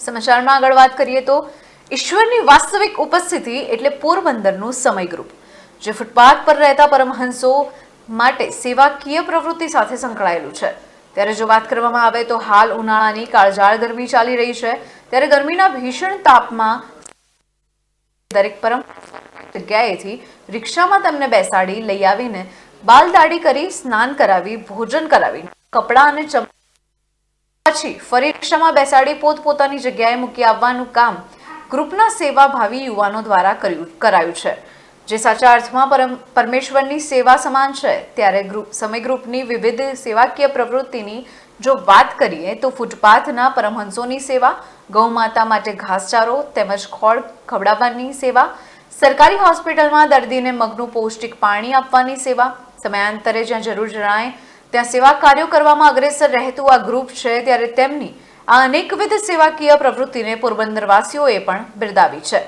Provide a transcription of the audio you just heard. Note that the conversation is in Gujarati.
સમાચારમાં આગળ વાત કરીએ તો ઈશ્વરની વાસ્તવિક ઉપસ્થિતિ એટલે પોરબંદરનું સમય જે ફૂટપાથ પર રહેતા પરમહંસો માટે સેવાકીય પ્રવૃત્તિ સાથે સંકળાયેલું છે. ત્યારે જો વાત કરવામાં આવે તો હાલ ઉનાળાની કાળઝાળ ગરમી ચાલી રહી છે. ત્યારે ગરમીના ભીષણ તાપમાં દરેક પરમ જગ્યાએથી રિક્ષામાં તેમને બેસાડી લઈ આવીને બાલદાડી કરી સ્નાન કરાવી, ભોજન કરાવી કપડાં અને ચમ પછી ફરી રિક્ષામાં બેસાડી પોતપોતાની જગ્યાએ મૂકી આવવાનું કામ ગ્રુપના સેવાભાવી યુવાનો દ્વારા કર્યું છે. જે સાચા અર્થમાં પરમેશ્વરની સેવા સમાન છે, ત્યારે ગ્રુપ સમય ગ્રુપની વિવિધ સેવાકીય પ્રવૃત્તિની જો વાત કરીએ તો ફૂટપાથના પરમહંસોની સેવા, ગૌમાતા માટે ઘાસચારો તેમજ ખોળ ખવડાવવાની સેવા, સરકારી હોસ્પિટલમાં દર્દીને મગનું પૌષ્ટિક પાણી આપવાની સેવા, સમયાંતરે જ્યાં જરૂર જણાય ત્યાં સેવા કાર્યો કરવામાં અગ્રેસર રહેતું આ ગ્રુપ છે, ત્યારે તેમની આ અનેકવિધ સેવાકીય પ્રવૃત્તિને પોરબંદરવાસીઓએ પણ બિરદાવી છે.